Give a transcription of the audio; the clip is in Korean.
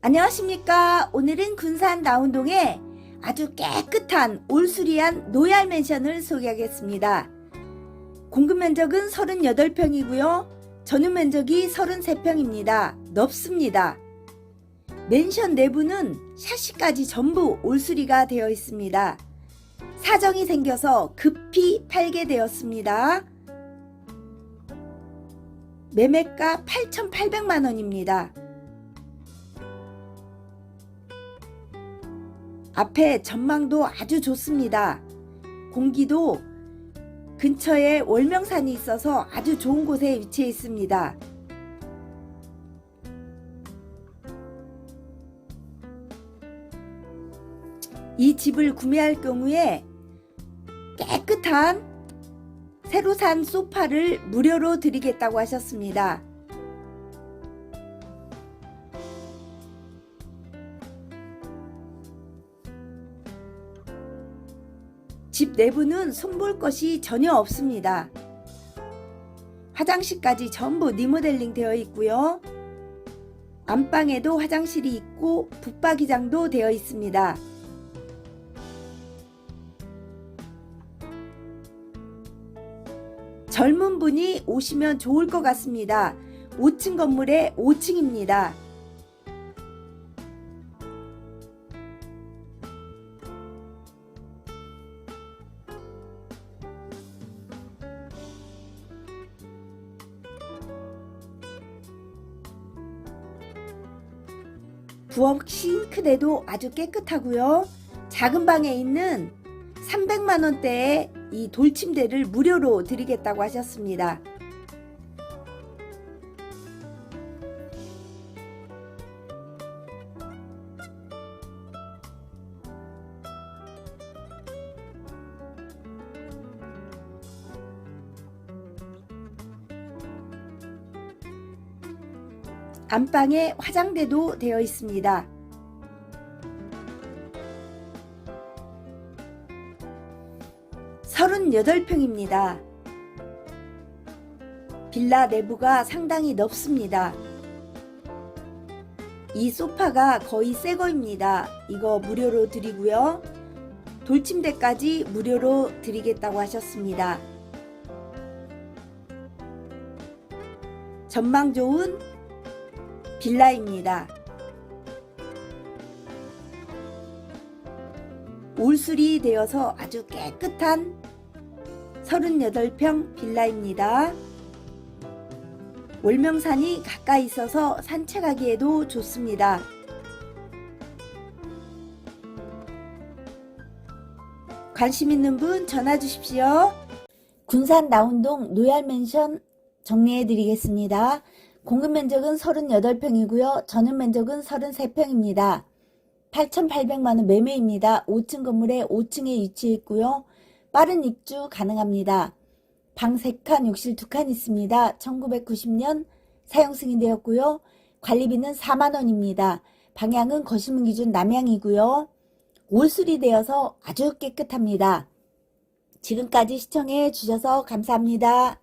안녕하십니까. 오늘은 군산 나운동에 아주 깨끗한 올수리한 노얄 맨션을 소개하겠습니다. 공급 면적은 38평이고요. 전용 면적이 33평입니다. 넓습니다. 맨션 내부는 샤시까지 전부 올수리가 되어 있습니다. 사정이 생겨서 급히 팔게 되었습니다. 매매가 8,800만 원입니다. 앞에 전망도 아주 좋습니다. 공기도 근처에 월명산이 있어서 아주 좋은 곳에 위치해 있습니다. 이 집을 구매할 경우에 깨끗한 새로 산 소파를 무료로 드리겠다고 하셨습니다. 집 내부는 손볼 것이 전혀 없습니다. 화장실까지 전부 리모델링 되어 있고요. 안방에도 화장실이 있고 붙박이장도 되어 있습니다. 젊은 분이 오시면 좋을 것 같습니다. 5층 건물의 5층입니다. 부엌 싱크대도 아주 깨끗하고요. 작은 방에 있는 300만 원대의 이 돌침대를 무료로 드리겠다고 하셨습니다. 안방에 화장대도 되어 있습니다. 서른여덟 평입니다. 빌라 내부가 상당히 넓습니다. 이 소파가 거의 새 거입니다. 이거 무료로 드리고요. 돌침대까지 무료로 드리겠다고 하셨습니다. 전망 좋은 빌라입니다. 올수리 되어서 아주 깨끗한 38평 빌라입니다. 월명산이 가까이 있어서 산책하기에도 좋습니다. 관심 있는 분 전화 주십시오. 군산 나운동 노얄맨션 정리해 드리겠습니다. 공급 면적은 38평이고요. 전용 면적은 33평입니다. 8,800만원 매매입니다. 5층 건물에 5층에 위치해 있고요. 빠른 입주 가능합니다. 방 3칸, 욕실 2칸 있습니다. 1990년 사용 승인되었고요. 관리비는 4만원입니다. 방향은 거실문 기준 남향이고요. 올수리 되어서 아주 깨끗합니다. 지금까지 시청해 주셔서 감사합니다.